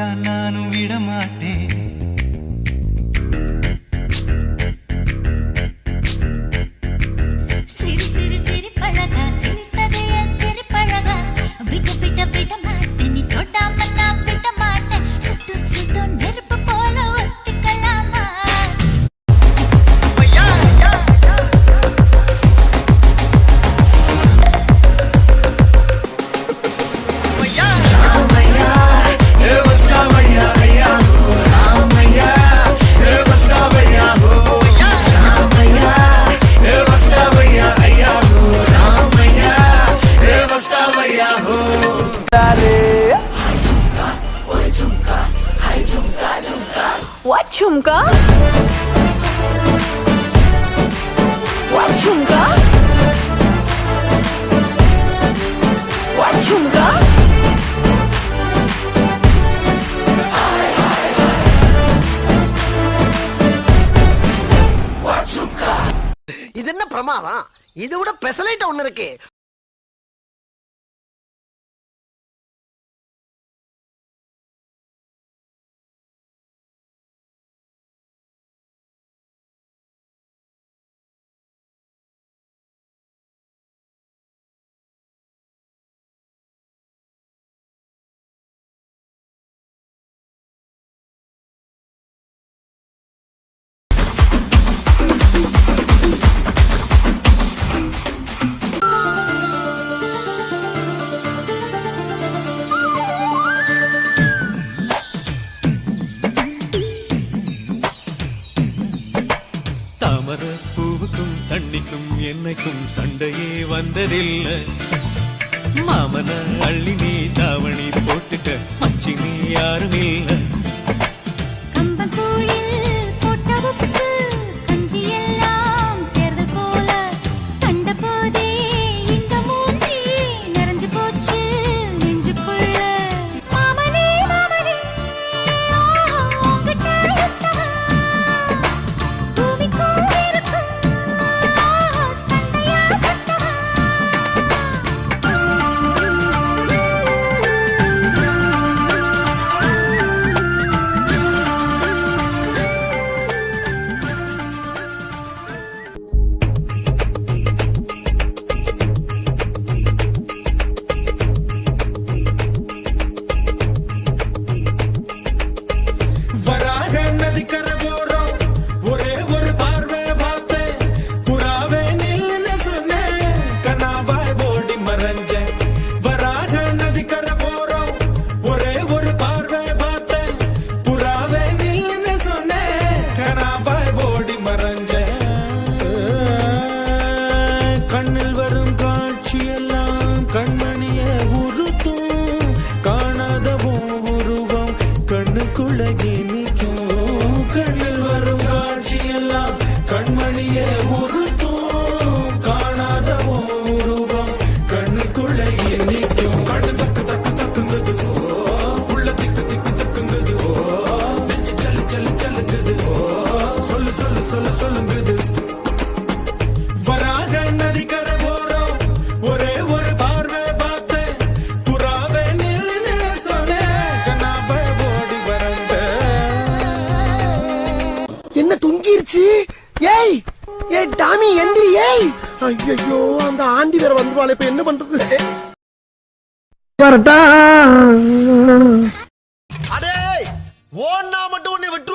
ವೇದನ What chumka? What chumka? What chumka? இது என்ன பிரமாதம் இதை விட பெசலைட் ஒண்ணு இருக்கு என்னைக்கும் சண்டையே வந்ததில்லை. மாமன அள்ளி நீ தாவணி போட்டுக்க மச்சி நீ யாரும் இல்லை. கம்பங்கூழில் கண்ணில் வரும் காட்சியெல்லாம் கண்மணிய உறுத்தும் காணாதவோ உருவம் கண்ணுக்குள்ள நிற்கும் கண்ணில் வரும் காட்சியெல்லாம் கண்மணிய உறுத்தும் தொங்கிருச்சு ஏய் ஏய் டாமி எந்திரி ஏய். ஐயோ அந்த ஆண்டி வேற வந்துருவாள் இப்ப என்ன பண்றது? அடே ஓன்னா மட்டும் உன்னை விட்டு